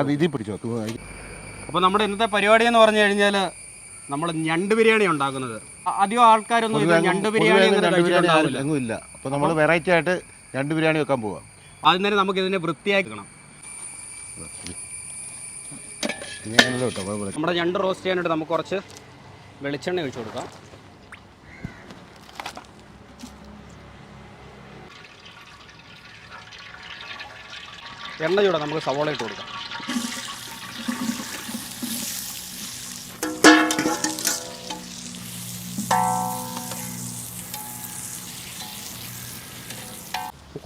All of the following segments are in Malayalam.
അത് ഇതിൽ പിടിച്ചോ അപ്പോൾ നമ്മുടെ ഇന്നത്തെ പരിപാടി എന്ന് പറഞ്ഞു കഴിഞ്ഞാൽ നമ്മൾ ഞണ്ട് ബിരിയാണി ഉണ്ടാക്കുന്നത്. അധികം ആൾക്കാരൊന്നും ഇത് ഞണ്ട് ബിരിയാണി അങ്ങനെ രണ്ട് ബിരിയാണി കഴിച്ചിട്ടുണ്ടാവില്ല എങ്ങും ഇല്ല. അപ്പോൾ നമ്മൾ വെറൈറ്റി ആയിട്ട് ഞണ്ട് ബിരിയാണി വെക്കാൻ പോവാം. ആദ്യം തന്നെ നമുക്ക് ഇതിനെ വൃത്തിയാക്കണം. നമ്മുടെ ഞണ്ട് റോസ്റ്റ് ചെയ്യാനായിട്ട് നമുക്ക് കുറച്ച് വെളിച്ചെണ്ണ ഒഴിച്ചു കൊടുക്കാം. എണ്ണ ചൂടാ നമുക്ക് സവോള ഇട്ട് കൊടുക്കാം.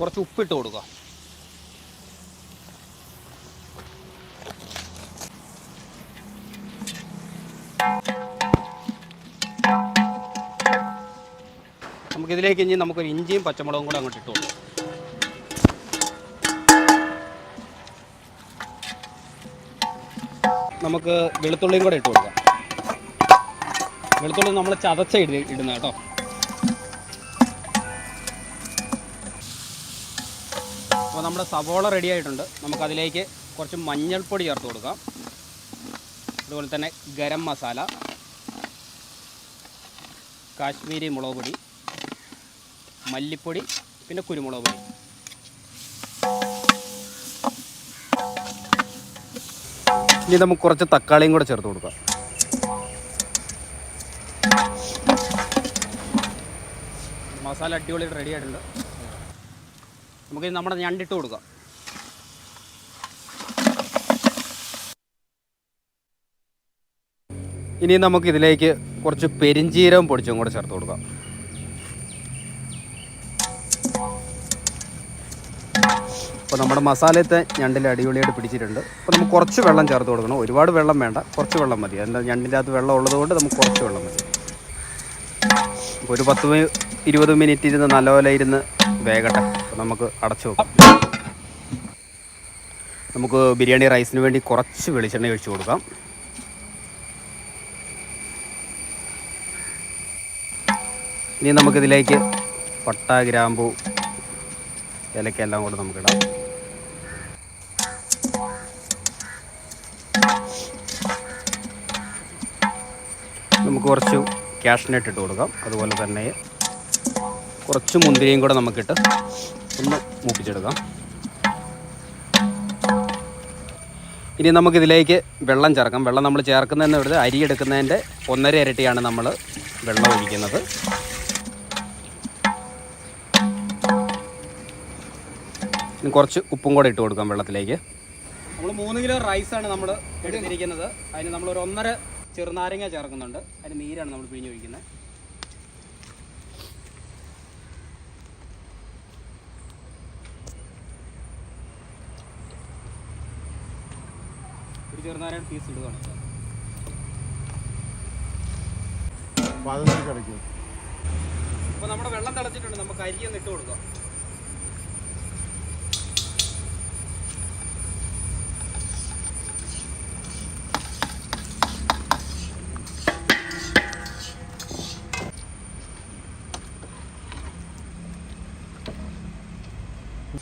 കുറച്ച് ഉപ്പിട്ട് കൊടുക്കുക നമുക്കിതിലേക്ക് ഇനി നമുക്കൊരു ഇഞ്ചിയും പച്ചമുളകും കൂടെ അങ്ങോട്ട് ഇട്ടു നമുക്ക് വെളുത്തുള്ളിയും കൂടെ ഇട്ട് കൊടുക്കാം. വെളുത്തുള്ളി നമ്മൾ ചതച്ച ഇട ഇടുന്ന കേട്ടോ. അപ്പോൾ നമ്മുടെ സവോള റെഡി ആയിട്ടുണ്ട്. നമുക്കതിലേക്ക് കുറച്ച് മഞ്ഞൾപ്പൊടി ചേർത്ത് കൊടുക്കാം. അതുപോലെ തന്നെ ഗരം മസാല കാശ്മീരി മുളക് പൊടി മല്ലിപ്പൊടി പിന്നെ കുരുമുളക് പൊടി. ഇനി നമുക്ക് കുറച്ച് തക്കാളിയും കൂടെ ചേർത്ത് കൊടുക്കാം. മസാല അടിപൊളി റെഡി ആയിട്ടുണ്ട്. നമുക്ക് നമ്മുടെ ഞണ്ടിട്ട് കൊടുക്കാം. ഇനി നമുക്ക് ഇതിലേക്ക് കുറച്ച് പെരിഞ്ചീരവും പൊടിച്ചും കൂടെ ചേർത്ത് കൊടുക്കാം. അപ്പോൾ നമ്മുടെ മസാലത്തെ ഞണ്ടിൽ അടിപൊളിയായിട്ട് പിടിച്ചിട്ടുണ്ട്. അപ്പോൾ നമുക്ക് കുറച്ച് വെള്ളം ചേർത്ത് കൊടുക്കണം. ഒരുപാട് വെള്ളം വേണ്ട. കുറച്ച് വെള്ളം മതി. എന്താ ഞണ്ടിന്റെ അകത്ത് വെള്ളം ഉള്ളതുകൊണ്ട് നമുക്ക് കുറച്ച് വെള്ളം മതി. ഒരു പത്ത് ഇരുപത് മിനിറ്റ് ഇരുന്ന് നല്ലപോലെ ഇരുന്ന് വേഗട്ടെ അപ്പോൾ നമുക്ക് അടച്ചു വെക്കാം. നമുക്ക് ബിരിയാണി റൈസിന് വേണ്ടി കുറച്ച് വെളിച്ചെണ്ണ ഒഴിച്ച് കൊടുക്കാം. ഇനി നമുക്കിതിലേക്ക് പട്ട ഗ്രാമ്പു ഇലക്കെല്ലാം കൂടെ നമുക്കിടാം. നമുക്ക് കുറച്ച് ക്യാഷ്നട്ട് ഇട്ട് കൊടുക്കാം. അതുപോലെ തന്നെ കുറച്ച് മുന്തിരിയും കൂടെ നമുക്കിട്ട് ഒന്ന് മൂപ്പിച്ചെടുക്കാം. ഇനി നമുക്കിതിലേക്ക് വെള്ളം ചേർക്കാം. വെള്ളം നമ്മൾ ചേർക്കുന്നതെന്ന് പറഞ്ഞാൽ അരി എടുക്കുന്നതിന്റെ ഒന്നര ഇരട്ടിയാണ് നമ്മൾ വെള്ളം ഒഴിക്കുന്നത്. ഇനി കുറച്ച് ഉപ്പും കൂടെ ഇട്ട് കൊടുക്കാം വെള്ളത്തിലേക്ക്. നമ്മൾ മൂന്ന് കിലോ റൈസാണ് നമ്മൾ എടുത്തിരിക്കുന്നത്. അതിന് നമ്മൾ ഒരു ഒന്നര ചെറുനാരങ്ങ ചേർക്കുന്നുണ്ട്. അതിന് നീരാണ് നമ്മൾ പിഴിഞ്ഞ് ഒഴിക്കുന്നത്. ഒരു ചെറുനാരങ്ങ പീസ് അതൊന്നും കിടക്കും. അപ്പോൾ നമ്മുടെ വെള്ളം തിളച്ചിട്ടുണ്ട്. നമുക്ക് അരിയൊന്ന് ഇട്ട് കൊടുക്കാം.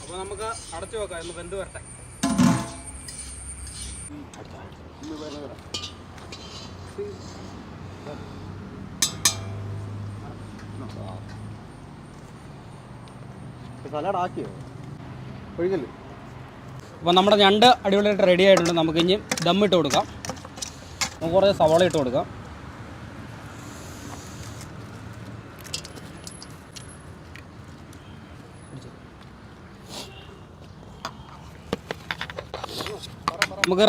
അപ്പോൾ നമുക്ക് അടച്ചു വെക്കാം ഇന്ന് വെന്ത് വരട്ടെ. സലാഡ് ആക്കിയോ? ഒഴുകൽ അപ്പോൾ നമ്മുടെ ഞണ്ട് അടിപൊളിയായിട്ട് റെഡി ആയിട്ടുണ്ട്. നമുക്ക് ഇനി ദമ്മിട്ട് കൊടുക്കാം. നമുക്ക് കുറേ സവാള ഇട്ട് കൊടുക്കാം. നമുക്ക്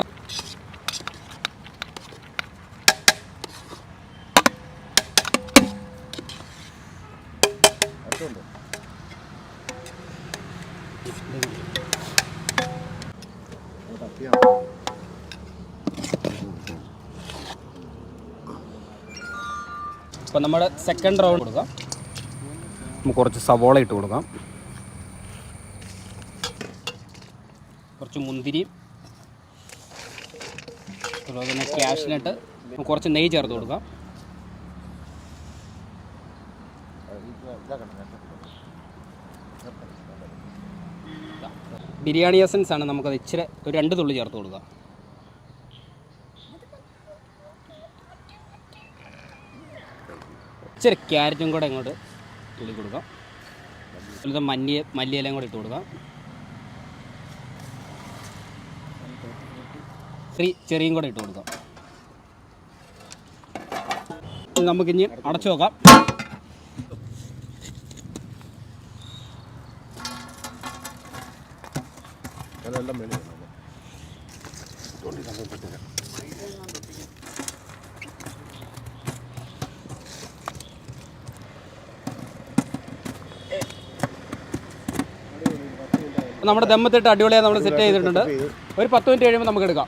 ഇപ്പം നമ്മുടെ സെക്കൻഡ് റൗണ്ട് കൊടുക്കാം. നമുക്ക് കുറച്ച് സവോള ഇട്ട് കൊടുക്കാം. കുറച്ച് മുന്തിരി. അതുപോലെ തന്നെ ക്യാഷിലിട്ട് കുറച്ച് നെയ്യ് ചേർത്ത് കൊടുക്കാം. ബിരിയാണി എസൻസ് ആണ് നമുക്കത് ഇച്ചിരി ഒരു രണ്ട് തുള്ളി ചേർത്ത് കൊടുക്കാം. ഇച്ചിരി ക്യാരറ്റും കൂടെ ഇങ്ങോട്ട് തുള്ളി കൊടുക്കാം. അതുപോലെ മല്ലി മല്ലിയിലയും കൂടെ ഇട്ട് കൊടുക്കാം. ചെറിയ ചെറിയും കൂടെ ഇട്ട് കൊടുക്കാം. ഇനി നമുക്കിനി അടച്ചു നോക്കാം നമ്മുടെ ദമ്മത്തിട്ട് അടിപൊളിയായി നമ്മൾ സെറ്റ് ചെയ്തിട്ടുണ്ട്. ഒരു പത്ത് മിനിറ്റ് കഴിയുമ്പോൾ നമുക്ക് എടുക്കാം.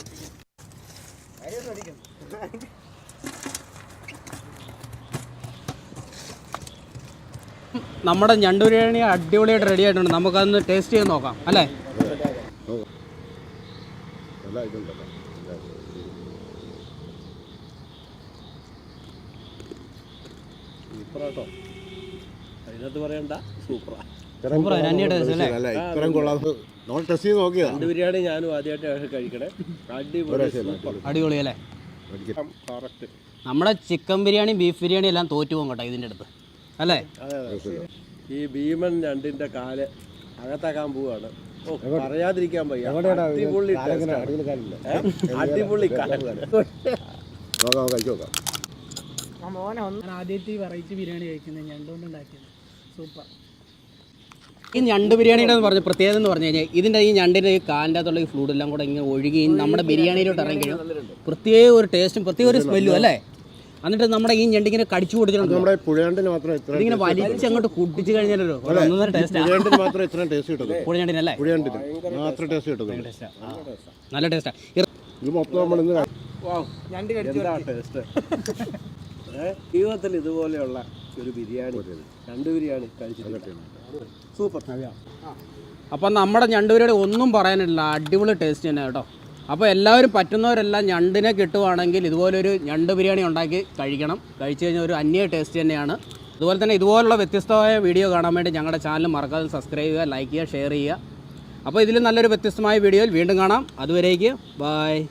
നമ്മുടെ ഞണ്ട് ബിരിയാണി അടിപൊളിയായിട്ട് റെഡി ആയിട്ടുണ്ട്. നമുക്കതൊന്ന് ടേസ്റ്റ് ചെയ്ത് നോക്കാം. അല്ലേ? അടിപൊളിയല്ലേ ഇതുണ്ടല്ലോ സൂപ്പറാട്ടോ. അതിനകത്ത് പറയണ്ട സൂപ്പറാ. ബിരിയാണി ഞാനും ആദ്യമായിട്ട് കഴിക്കണേ. അടിപൊളി അല്ലേ? നമ്മുടെ ചിക്കൻ ബിരിയാണി ബീഫ് ബിരിയാണി എല്ലാം തോറ്റു പോകും കേട്ടോ ഇതിന്റെ അടുത്ത്. അല്ലേ? ഈ ഭീമൻ രണ്ടിന്റെ കാൽ അകത്താക്കാൻ പോവാണ്. പറയാതിരിക്കാൻ വയ്യ. അടിപൊളി? അടിപൊളി ഈ വെറൈറ്റി ബിരിയാണി കഴിക്കുന്നത്. ഞണ്ടുകൊണ്ട് ഉണ്ടാക്കിയത് സൂപ്പർ. ഈ ഞണ്ട് ബിരിയാണിയുടെ എന്ന് പറഞ്ഞ പ്രത്യേകത എന്ന് പറഞ്ഞു കഴിഞ്ഞാൽ ഇതിന്റെ ഈ ഞണ്ടിന്റെ ഈ കാലിന്റെ അകത്തുള്ള ഈ ഫ്ലൂഡ് എല്ലാം കൂടെ ഇങ്ങനെ ഒഴുകി നമ്മുടെ ബിരിയാണിയിലോട്ട് ഇറങ്ങി കഴിഞ്ഞാൽ പ്രത്യേക ഒരു ടേസ്റ്റും പ്രത്യേക ഒരു സ്മെല്ലും അല്ലേ? എന്നിട്ട് നമ്മുടെ ഈ ഞണ്ടിങ്ങനെ കടിച്ചു കൊടുത്തിട്ടുണ്ട്. നമ്മുടെ പുഴയാണ്ടിന് മാത്രം ഇത്ര ഇതിങ്ങനെ വലിച്ച് അങ്ങോട്ട് കുടിച്ചു കഴിഞ്ഞാലോ ഒന്നൊന്നര ടേസ്റ്റാണ് മാത്രം ടേസ്റ്റ് കിട്ടുന്നത് അല്ലേ? പുഴയാണ്ടിന് മാത്രം ടേസ്റ്റ് കിട്ടുന്നത് നല്ല ടേസ്റ്റാ ഇത് മൊത്തം നമ്മൾ ഇന്ന് ഞണ്ട് കടിച്ചു എന്താ ടേസ്റ്റ് ജീവിതത്തിൽ ഇതുപോലെയുള്ള ഒരു ബിരിയാണി രണ്ട് ബിരിയാണി കഴിച്ചിട്ടില്ല. സൂപ്പർ. അപ്പം നമ്മുടെ ഞണ്ട് ബിരിയാണി ഒന്നും പറയാനില്ല. അടിപൊളി ടേസ്റ്റ് തന്നെ കേട്ടോ. അപ്പോൾ എല്ലാവരും പറ്റുന്നവരെല്ലാം ഞണ്ടിനെ കിട്ടുവാണെങ്കിൽ ഇതുപോലൊരു ഞണ്ട് ബിരിയാണി ഉണ്ടാക്കി കഴിക്കണം. കഴിച്ചു കഴിഞ്ഞാൽ ഒരു അന്യ ടേസ്റ്റ് തന്നെയാണ്. അതുപോലെ തന്നെ ഇതുപോലുള്ള വ്യത്യസ്തമായ വീഡിയോ കാണാൻ വേണ്ടി ഞങ്ങളുടെ ചാനൽ മറക്കാതെ സബ്സ്ക്രൈബ് ചെയ്യുക ലൈക്ക് ചെയ്യുക ഷെയർ ചെയ്യുക. അപ്പോൾ ഇതിൽ നല്ലൊരു വ്യത്യസ്തമായ വീഡിയോയിൽ വീണ്ടും കാണാം. അതുവരേക്ക് ബായ്